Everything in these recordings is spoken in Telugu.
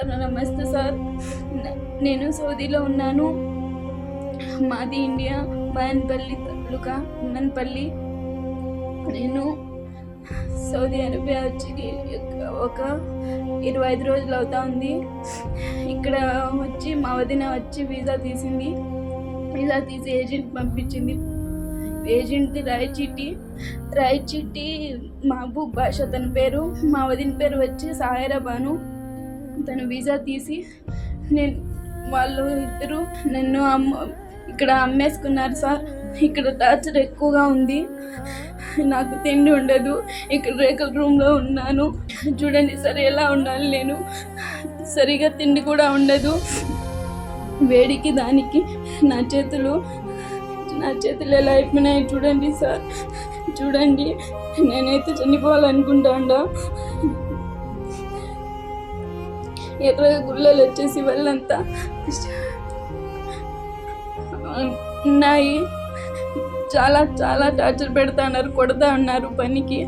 సార్ నమస్తే సార్. నేను సౌదీలో ఉన్నాను. మాది ఇండియా బాయన్పల్లి తాలూకా ఉన్నన్పల్లి నేను సౌదీ అరేబియా వచ్చి ఒక ఇరవై ఐదు రోజులు అవుతా ఉంది. ఇక్కడ వచ్చి మా వదిన వచ్చి వీసా తీసింది. వీసా తీసి ఏజెంట్ పంపించింది. ఏజెంట్ది రాయి చీటి మహబూబ్ భాష తన పేరు. మా వదిన పేరు వచ్చి సాయరా బాను తను వీసా తీసి నేను వాళ్ళు ఇద్దరు నన్ను అమ్మ ఇక్కడ అమ్మేసుకున్నారు సార్. ఇక్కడ టార్చర్ ఎక్కువగా ఉంది. నాకు తిండి ఉండదు. ఇక్కడ రేకుల రూమ్లో ఉన్నాను. చూడండి సార్ ఎలా ఉండాలి నేను? సరిగా తిండి కూడా ఉండదు. వేడికి దానికి నా చేతులు నా చేతులు ఎలా అయిపోయినాయి చూడండి సార్. చూడండి నేనైతే చనిపోవాలనుకుంటాండా. ఎర్రగా గుళ్ళలు వచ్చేసి వాళ్ళంతా. ఉన్నాయి. చాలా చాలా టార్చర్ పెడతా ఉన్నారు కొడతా ఉన్నారు పనికి.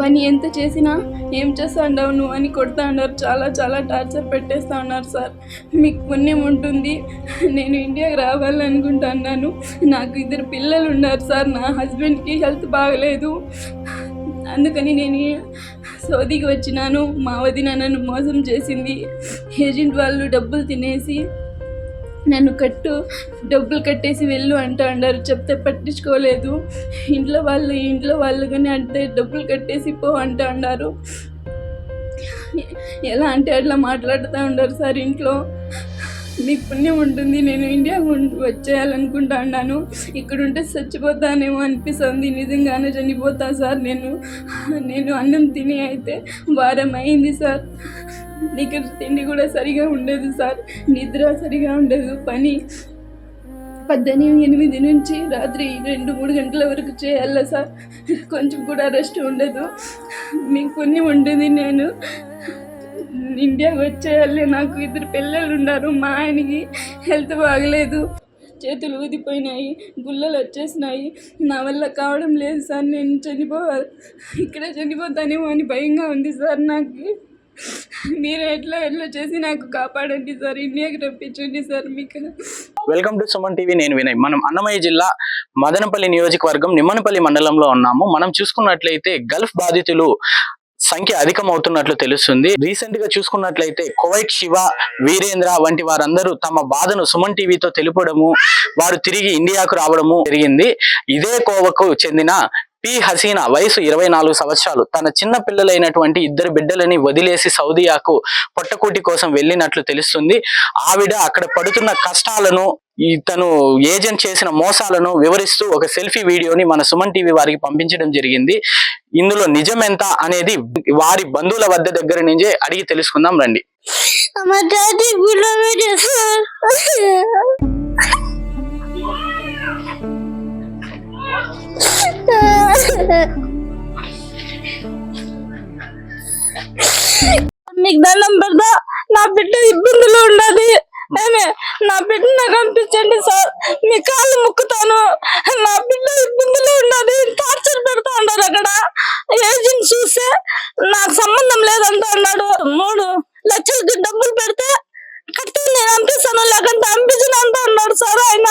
పని ఎంత చేసినా ఏం చేస్తా ఉండవు నువ్వు అని కొడతా ఉన్నారు. చాలా చాలా టార్చర్ పెట్టేస్తా ఉన్నారు సార్. మీకు పుణ్యం ఉంటుంది. నేను ఇండియాకి రావాలనుకుంటున్నాను. నాకు ఇద్దరు పిల్లలు ఉన్నారు సార్. నా హస్బెండ్కి హెల్త్ బాగలేదు. అందుకని నేను సౌదీకి వచ్చినాను. మా వదిన నన్ను మోసం చేసింది. ఏజెంట్ వాళ్ళు డబ్బులు తినేసి నన్ను కట్టు డబ్బులు కట్టేసి వెళ్ళు అంటూ అన్నారు చెప్తే పట్టించుకోలేదు. ఇంట్లో వాళ్ళు ఇంట్లో వాళ్ళు కానీ అంటే డబ్బులు కట్టేసి పో అంటూ అన్నారు ఎలా అంటే అట్లా మాట్లాడుతూ ఉన్నారు సార్ ఇంట్లో. నీ పుణ్యం ఉంటుంది నేను ఇండియా వచ్చేయాలనుకుంటున్నాను. ఇక్కడ ఉంటే చచ్చిపోతానేమో అనిపిస్తుంది. నిజంగానే చనిపోతా సార్. నేను నేను అన్నం తిని అయితే వారం అయింది సార్. నీకు తిండి కూడా సరిగా ఉండదు సార్. నిద్ర సరిగా ఉండదు. పని పద్దెనిమిది ఎనిమిది నుంచి రాత్రి రెండు మూడు గంటల వరకు చేయాలా సార్. కొంచెం కూడా రెస్ట్ ఉండదు. మీకు పుణ్యం ఉంటుంది. నేను ఇండియాకి వచ్చేయాలి నాకు ఇద్దరు పిల్లలు ఉన్నారు. మా ఆయనకి హెల్త్ బాగలేదు. చేతులు ఊదిపోయినాయి. గుల్లలు వచ్చేసినాయి. నా వల్ల కావడం లేదు సార్. నేను చనిపోవాలి ఇక్కడే చనిపోతానేమో అని భయంగా ఉంది సార్ నాకు. మీరు ఎట్లా ఎట్లా చేసి నాకు కాపాడండి సార్. ఇండియాకి రప్పించండి సార్ మీకు. Welcome to Suman TV. నేను వినయ్. మనం అన్నమయ్య జిల్లా మదనపల్లి నియోజకవర్గం నిమ్మనపల్లి మండలంలో ఉన్నాము. మనం చూసుకున్నట్లయితే గల్ఫ్ బాధితులు సంఖ్య అధికం అవుతున్నట్లు తెలుస్తుంది. రీసెంట్గా చూసుకున్నట్లయితే కువైట్ శివ వీరేంద్ర వంటి వారందరూ తమ బాధను సుమన్ టీవీతో తెలుపడము వారు తిరిగి ఇండియాకు రావడము జరిగింది. ఇదే కోవకు చెందిన పి హసీనా వయసు ఇరవై నాలుగు సంవత్సరాలు. తన చిన్న పిల్లలైనటువంటి ఇద్దరు బిడ్డలని వదిలేసి సౌదియాకు పొట్టకూటి కోసం వెళ్ళినట్లు తెలుస్తుంది. ఆవిడ అక్కడ పడుతున్న కష్టాలను తను ఏజెంట్ చేసిన మోసాలను వివరిస్తూ ఒక సెల్ఫీ వీడియోని మన సుమన్ టీవీ వారికి పంపించడం జరిగింది. ఇందులో నిజం ఎంత అనేది వారి బంధువుల వద్ద దగ్గర నుంచే అడిగి తెలుసుకుందాం రండి. మీకు దండం పెడతా. నా బిడ్డ ఇబ్బందులు ఉండదు నా బిడ్డ నాకు అనిపించండి సార్. మీ కాళ్ళు ముక్కుతాను. నా బిడ్డ ఇబ్బందులు ఉండదు టార్చర్ పెడతా ఉన్నారు అక్కడ ఏజెంట్ చూస్తే నాకు సంబంధం లేదంట అన్నాడు మూడు లక్షలకి డబ్బులు పెడితే కట్టి నేను పంపిస్తాను లేకంటే పంపించను అంట అన్నాడు సార్ ఆయన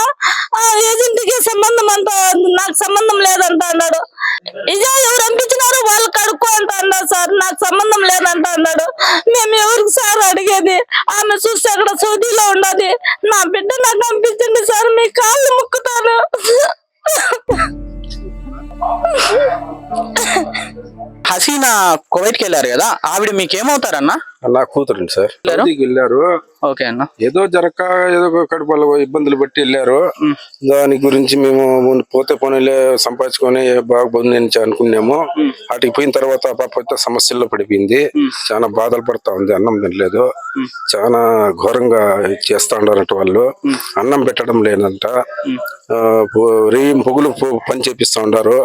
ఆ ఏజెంట్కి సంబంధం అంట నాకు సంబంధం లేదంట అన్నాడు ఇదే ఎవరు పంపించినారో వాళ్ళు కడుక్కో అంట అన్నాడు సార్ నాకు సంబంధం లేదంట అన్నాడు మేము ఎవరికి సార్ అడిగేది ఆమె చూస్తే అక్కడ సౌదీలో హసీనా కువైట్కి వెళ్ళారు కదా ఆవిడ మీకేమవుతారన్నా? నా కూతురండి సార్. వెళ్ళారు? సౌదీకి వెళ్ళారు. ఓకే అన్న. ఏదో జరక ఏదో కడుపులో ఇబ్బందులు బట్టి వెళ్ళారు. దాని గురించి మేము ముందు పోతే పోనీలే సంపాదించుకొని బాగుంది అని అనుకున్నాము. అటుకి పోయిన తర్వాత పాప సమస్యల్లో పడిపోయింది. చాలా బాధలు పడతా ఉంది అన్నం తినలేదు. చాలా ఘోరంగా చేస్తా ఉండారంట వాళ్ళు అన్నం పెట్టడం లేదంట. రేయం పొగులు పని చేపిస్తా ఉండారు.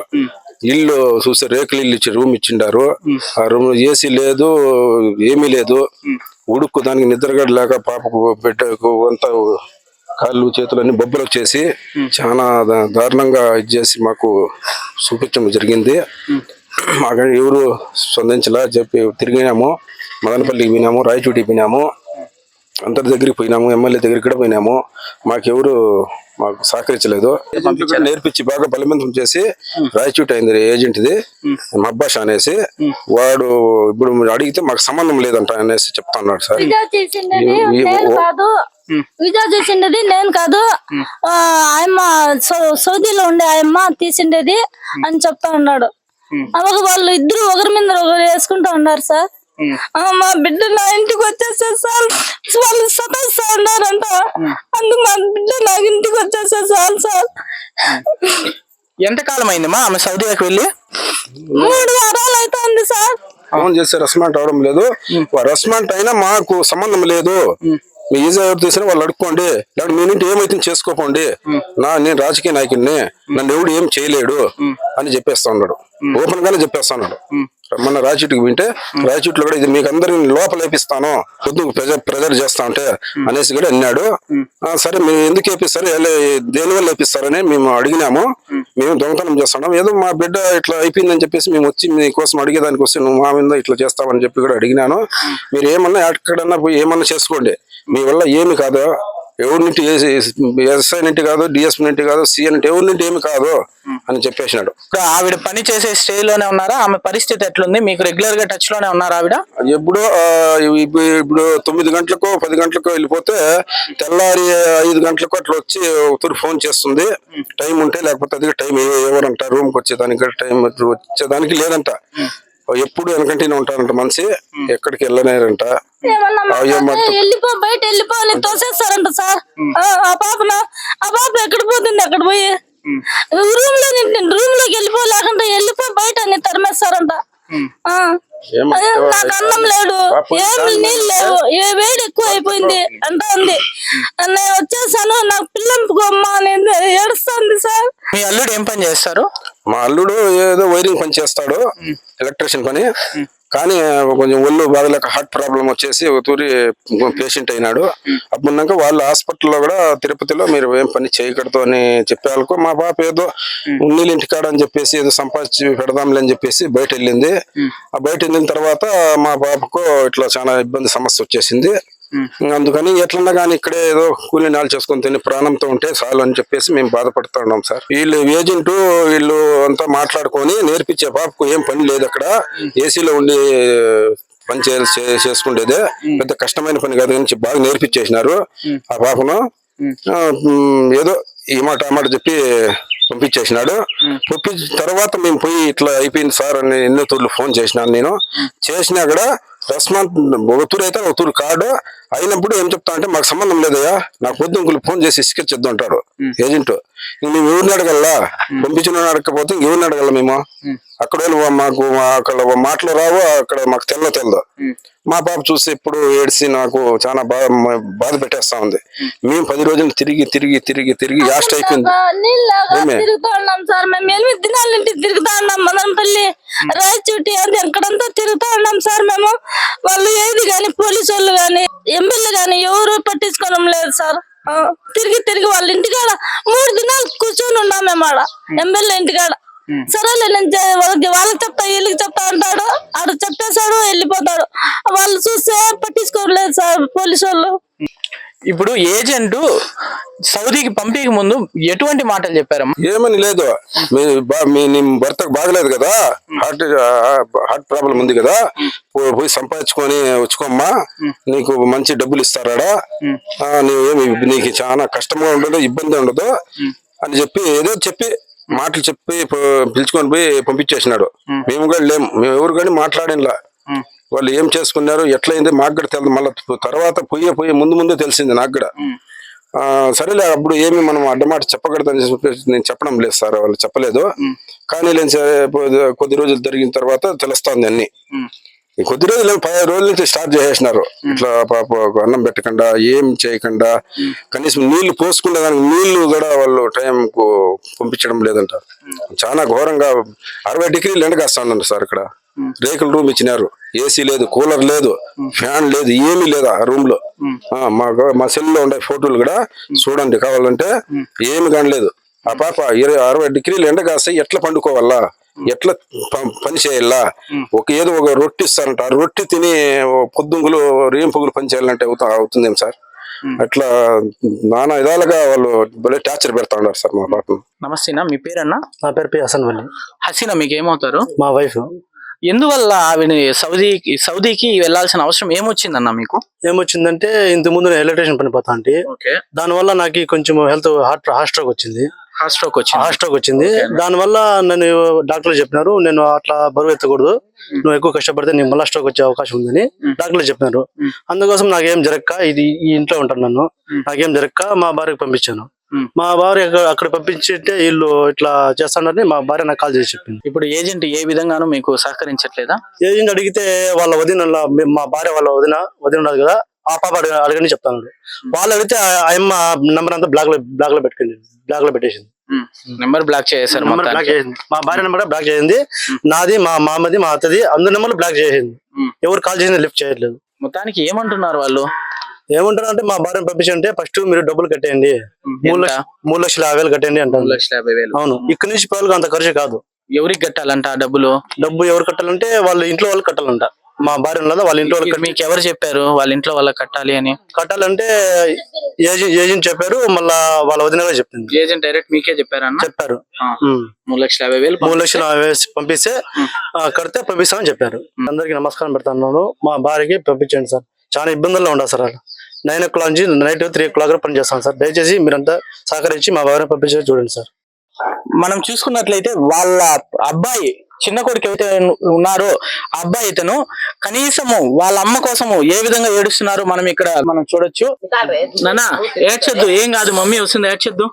ఇల్లు చూస్తే రేకులు ఇల్లు ఇచ్చి రూమ్ ఇచ్చిండారు. ఆ రూమ్ ఏసీ లేదు ఏమీ లేదు. ఉడుకు దానికి నిద్రగడ లేక పాపకు బిడ్డకు అంతా కాళ్ళు చేతులు అన్ని బొబ్బలు వచ్చేసి చాలా దారుణంగా ఇది చేసి మాకు చూపించడం జరిగింది. మాకు ఎవరు స్పందించలా చెప్పి తిరిగినాము. మదనపల్లికి పోయినాము రాయచూటికి పోయినాము. అందరి దగ్గరికి పోయినాము ఎమ్మెల్యే దగ్గరికి కూడా పోయినాము. మాకెవరు మాకు సహకరించలేదు. నేర్పించి బాగా బలవంతం చేసి రాయచూటి అయింది ఏజెంట్ ఇది మబ్బాష్ అనేసి. వాడు ఇప్పుడు అడిగితే మాకు సంబంధం లేదంట అనేసి చెప్తా ఉన్నాడు సార్. విజా చేసిండేది నేను కాదు. విజా చేసిండేది నేను కాదు. ఆ, ఆయమ్మ సౌ- సౌదీలో ఉండే ఆయమ్మ తీసిండేది అని చెప్తా ఉన్నాడు. అలాగే వాళ్ళు ఇద్దరు ఒకరి మీద ఒకరు వేసుకుంటా ఉన్నారు సార్. మా బిడ్డ నా ఇంటికి వచ్చేసా సార్ వాళ్ళు సతాయిస్తా ఉన్నారంట అందుకు మా బిడ్డ నా ఇంటికి వచ్చేసా సార్ సార్. ఎంత కాలం అయిందమ్మా ఆమె సౌదీకి వెళ్ళి? మూడు వారాలు అవుతుంది సార్. ఫోన్ చేస్తే రెస్పాండ్ అవడం లేదు. రెస్పాండ్ అయినా మాకు సంబంధం లేదు. మీ ఈజీ ఎవరు తీసినా వాళ్ళు అడుక్కోండి. లేకపోతే మీ నుండి ఏమైతే చేసుకోపోండి. నా నేను రాజకీయ నాయకుడిని. నన్ను ఎవడు ఏం చేయలేడు అని చెప్పేస్తా ఉన్నాడు. ఓపెన్ గానే చెప్పేస్తా ఉన్నాడు. మొన్న రాజీటుకి వింటే రాజీట్లో కూడా ఇది మీకు అందరికి లోపల వేపిస్తాను పొద్దు ప్రెజర్ ప్రెజర్ చేస్తా ఉంటే అనేసి కూడా అన్నాడు. ఆ, సరే మీరు ఎందుకు వేపిస్తారు దేని వల్ల వేపిస్తారని మేము అడిగినాము. మేము. దొంగతనం చేస్తున్నాం. ఏదో మా బిడ్డ ఇట్లా అయిపోయిందని చెప్పేసి మేము వచ్చి మీకోసం అడిగేదానికి వస్తే నువ్వు మా మీద ఇట్లా చేస్తావని చెప్పి కూడా అడిగినాను. మీరు ఏమన్నా ఎక్కడన్నా పోయి ఏమన్నా చేసుకోండి. మీ వల్ల ఏమి కాదు. ఎవరి నుండి ఎస్ఐ నుండి కాదు డిఎస్పీ నుండి కాదు సిఎన్ నుండి ఎవరి నుండి ఏమి కాదు అని చెప్పేసినాడు. ఆవిడ పని చేసే స్టేజ్లోనే ఉన్నారా? ఆమె పరిస్థితి ఎట్లుంది? మీకు రెగ్యులర్గా టచ్లోనే ఉన్నారా ఆవిడ? ఎప్పుడో ఇప్పుడు తొమ్మిది గంటలకు పది గంటలకు వెళ్ళిపోతే తెల్లారి ఐదు గంటలకు అట్లా వచ్చి ఒకరు ఫోన్ చేస్తుంది. టైం ఉంటే లేకపోతే అది టైం ఎవరంట? రూమ్కి వచ్చేదానికి టైం వచ్చేదానికి లేదంట. ఎప్పుడు వెనకంటేనే ఉంటారంట మనిషి. ఎక్కడికి మొత్తం- వెళ్ళిపో బయట వెళ్ళిపో అని తోసేస్తారంట సార్. ఆ, ఆ పాపన ఆ పాప ఎక్కడ పోతుంది అక్కడ పోయి? రూమ్లో రూమ్లోకి వెళ్ళిపో లేకుంటే వెళ్ళిపో బయట అని తరిమేస్తారంట. నాకు అన్నం లేడు. పాపం ఏం చాలా నీళ్ళు లేవు. ఏ వేడి ఎక్కువ అయిపోయింది అంటా ఉంది? నేను వచ్చేసాను నాకు పిల్లంపుకోమ్మా అని ఏడుస్తుంది సార్. మీ అల్లుడు ఏం పని చేస్తారు? మా అల్లుడు ఏదో వైరింగ్ పని చేస్తాడు ఎలక్ట్రీషియన్ పని. కానీ కొంచెం ఒళ్ళు బాగలేక హార్ట్ ప్రాబ్లం వచ్చేసి ఒక తూరి పేషెంట్ అయినాడు అప్పుడున్నాక వాళ్ళ హాస్పిటల్లో కూడా తిరుపతిలో మీరు ఏం పని చేయకూడదు అని చెప్పేందుకు మా పాప ఏదో ఉన్నీళ్ళు ఇంటికాడ అని చెప్పేసి ఏదో సంపాదించి పెడదాంలే అని చెప్పేసి బయట వెళ్ళింది. ఆ బయట వెళ్ళిన తర్వాత మా పాపకు ఇట్లా చాలా ఇబ్బంది సమస్య వచ్చేసింది. అందుకని ఎట్లన్నా కానీ ఇక్కడే ఏదో కూలి నాలు చేసుకొని తిని ప్రాణంతో ఉంటే చాలు అని చెప్పేసి మేము బాధపడుతూ ఉన్నాం సార్. వీళ్ళు ఏజెంట్ వీళ్ళు అంతా మాట్లాడుకొని నేర్పించే పాపకు ఏం పని లేదు అక్కడ. ఏసీలో ఉండి పని చేసుకుండేదే. పెద్ద కష్టమైన పని కాదు అని బాగా నేర్పించేసినారు ఆ పాపను ఏదో ఈ మాట ఆ మాట చెప్పి పంపించేసినాడు. పంపించిన తర్వాత మేము పోయి ఇట్లా అయిపోయింది సార్ అని ఎన్నో తూర్లు ఫోన్ చేసినాను నేను. చేసినా కూడా రెస్పాన్స్ ఒక తూరు అయితే ఒక తూరు కాడు. అయినప్పుడు ఏం చెప్తా అంటే మాకు సంబంధం లేదయ్యా నాకు పొద్దు ఇంకొకరు ఫోన్ చేసి ఇసుకొచ్చేద్దు అంటాడు ఏజెంట్. మేము ఎవరిని అడగల్లా? పంపించిన అడగకపోతే ఇంక ఎవరిని అడగల మేము? అక్కడ వాళ్ళు మాకు మా- అక్కడ మాటలు రావు అక్కడ మాకు తెల్ల తెల్లదు మా పాప చూసి ఇప్పుడు ఏడ్చి నాకు చాలా బాధ బాధ పెట్టేస్తా ఉంది. మేము. పది రోజులు తిరిగి తిరిగి తిరిగి తిరిగి యాస్ట్ అయిపోయింది? తిరుగుతా ఉన్నాం మదనపల్లి రాయచోటి అది ఎక్కడంతా తిరుగుతా ఉన్నాం సార్ మేము. వాళ్ళు ఏది గాని పోలీసు వాళ్ళు గాని ఎమ్మెల్యే గాని ఎవరు పట్టించుకోవడం లేదు సార్. తిరిగి తిరిగి వాళ్ళ ఇంటికాడ మూడు దినాలు కూర్చొని ఉన్నాం మేము ఆడ. ఎమ్మెల్యే ఇంటికాడ. సరేలే నేను వాళ్ళకి వాళ్ళకి చెప్తా వీళ్ళకి చెప్తా అంటాడు. ఆడ చెప్పేశాడు వెళ్ళిపోతాడు. వాళ్ళు చూస్తే పట్టించుకోలేదు సార్ పోలీసు వాళ్ళు. ఇప్పుడు ఏజెంట్ సౌదీకి పంపిక ముందు ఎటువంటి మాటలు చెప్పారమ్మా? ఏమని లేదు. మీ భర్తకు బాగలేదు కదా? హార్ట్ హార్ట్ ప్రాబ్లం ఉంది కదా? పో- పోయి సంపాదించుకొని వచ్చుకోమ్మా. నీకు మంచి డబ్బులు ఇస్తారాడా ఆ, నీవేమి నీకు చాలా కష్టంగా ఉండదు ఇబ్బంది ఉండదు అని చెప్పి ఏదో చెప్పి మాటలు చెప్పి పిలుచుకొని పోయి పంపించేసినాడు. మేము. కూడా లేము మేము ఎవరు కానీ మాట్లాడినలా. వాళ్ళు ఏం చేసుకున్నారు ఎట్లయింది మాకు కూడా తెలియదు మళ్ళీ తర్వాత పోయే పోయే ముందు ముందు తెలిసింది నాకు కూడా. ఆ, సరేలే అప్పుడు ఏమి మనం అడ్డమాట చెప్పకూడదని చెప్పేసి నేను చెప్పడం లేదు సార్ వాళ్ళు చెప్పలేదు. కానీ లేని సరే కొద్ది- రోజులు జరిగిన తర్వాత తెలుస్తుంది అన్ని. కొద్ది రోజులు ఏం పది రోజుల నుంచి స్టార్ట్ చేసేసినారు. ఇట్లా పాప అన్నం పెట్టకుండా ఏం చేయకుండా కనీసం నీళ్ళు పోసుకునే దానికి నీళ్ళు కూడా వాళ్ళు టైం కు పంపించడం లేదంట చాలా ఘోరంగా అరవై డిగ్రీలు ఎండగాస్తాను సార్ ఇక్కడ. రేకుల రూమ్ ఇచ్చినారు. ఏసీ లేదు కూలర్ లేదు ఫ్యాన్ లేదు ఏమీ లేదు ఆ రూమ్లో. మా మా సెల్లో ఉండే ఫోటోలు కూడా చూడండి కావాలంటే ఏమి కానలేదు. ఆ పాప ఇరవై అరవై డిగ్రీలు ఎండ కాస్తే ఎట్లా పండుకోవాలా? ఎట్లా పని చేయాలా? ఒక ఏదో ఒక రొట్టె ఇస్తారంట. ఆ రొట్టె తిని పొద్దుంగులు రేంపుగులు పని చేయాలంటే అవుతా అవుతుందేం సార్? అట్లా నానా విధాలుగా వాళ్ళు భలే టార్చర్ పెడతా ఉన్నారు సార్ మా పాపను. నమస్తేనా మీ పేరన్నా? నా పేరు పి హసన్ వల్లి. హసీనా మీకు ఏమవుతారు మా వైఫ్. ఎందువల్ల ఆవిడ సౌదీకి సౌదీకి వెళ్ళాల్సిన అవసరం ఏమొచ్చిందన్న మీకు? ఏమొచ్చిందంటే ఇంత ముందు నేను ఎలక్ట్రీషియన్ పని పోతా అంటే ఓకే. దానివల్ల నాకు కొంచెం హెల్త్ హార్ట్ హార్ట్ స్ట్రోక్ వచ్చింది. హార్ట్ స్ట్రోక్ వచ్చింది. హార్ట్ స్ట్రోక్ వచ్చింది. దానివల్ల నన్ను డాక్టర్లు చెప్పినారు నేను అట్లా బరువు ఎత్తకూడదు. నువ్వు ఎక్కువ కష్టపడితే నీకు మళ్ళీ స్ట్రోక్ వచ్చే అవకాశం ఉందని డాక్టర్లు చెప్పినారు. అందుకోసం నాకేం జరగక ఇది ఈ ఇంట్లో ఉంటాను నన్ను. నాకేం జరగక మా భార్యకు పంపించాను. మా భార్య అక్కడ- పంపించింటే వీళ్ళు ఇట్లా చేస్తానని మా భార్య నాకు కాల్ చేసి చెప్పింది. ఇప్పుడు ఏజెంట్ ఏ విధంగానూ మీకు సహకరించట్లేదా? ఏజెంట్ అడిగితే వాళ్ళ వదిన మా భార్య వాళ్ళ వదిన వదిన కదా ఆ పాప అడగ అడగని చెప్తాను. వాళ్ళు అడిగితే ఆ అమ్మ నంబర్ అంతా బ్లాక్లో బ్లాక్లో పెట్టుకుంది. బ్లాక్లో పెట్టేసింది. నెంబర్ బ్లాక్ చేశారు నెంబర్ బ్లాక్ చేసింది. మా భార్య నెంబర్ బ్లాక్ చేసింది. నాది మా మామది మా అత్తది అందరి నెంబర్లు బ్లాక్ చేసింది. ఎవరు కాల్ చేసింది లిఫ్ట్ చేయట్లేదు. మొత్తానికి ఏమంటున్నారు వాళ్ళు? ఏమంటారు అంటే మా భార్యను పంపించంటే ఫస్ట్ మీరు డబ్బులు కట్టేయండి. మూడు? లక్ష మూడు లక్షల యాభై వేలు కట్టండి మూడు అంటారు లక్షల యాభై వేలు. అవును. ఇక్కడ నుంచి పిల్లలకు అంత ఖర్చు కాదు. ఎవరికి కట్టాలంట ఆ డబ్బులు? డబ్బు ఎవరు కట్టాలంటే వాళ్ళ ఇంట్లో వాళ్ళు కట్టాలంట. మా భార్య ఉన్నదా వాళ్ళ ఇంట్లో వాళ్ళు ఇది మీకు ఎవరు చెప్పారు? వాళ్ళ ఇంట్లో వాళ్ళకి కట్టాలి అని? కట్టాలంటే ఏజెంట్ ఏజెంట్ చెప్పారు మళ్ళా వాళ్ళ వదినగా చెప్పింది. ఏజెంట్ డైరెక్ట్ మీకే చెప్పారన్న చెప్పారు. మూడు లక్షల యాభై వేలు మూడు లక్షలు వేసి పంపిస్తే ఆ, కడితే పంపిస్తామని చెప్పారు. అందరికి నమస్కారం పెడతాను మా భార్యకి పంపించండి సార్. చాలా ఇబ్బందుల్లో ఉండాలి సార్ నైన్ ఓ క్లాక్ నుంచి నైట్ త్రీ ఓ క్లాక్ పని చేస్తాను సార్. దయచేసి మీరంతా సహకరించి మా భార్య పంపించి చూడండి సార్. మనం చూసుకున్నట్లయితే వాళ్ళ అబ్బాయి చిన్న కొడుకు అయితే ఉన్నారో అబ్బాయి ఇతను కనీసము వాళ్ళ అమ్మ కోసము ఏ విధంగా ఏడుస్తున్నారు మనం ఇక్కడ మనం చూడొచ్చు. నానా ఏడ్చొద్దు ఏం కాదు మమ్మీ వస్తుంది ఏడ్చొద్దు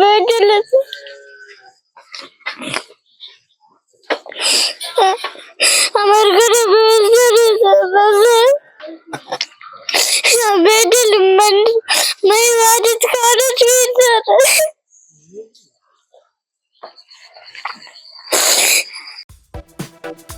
బిడ్డలు Thank you.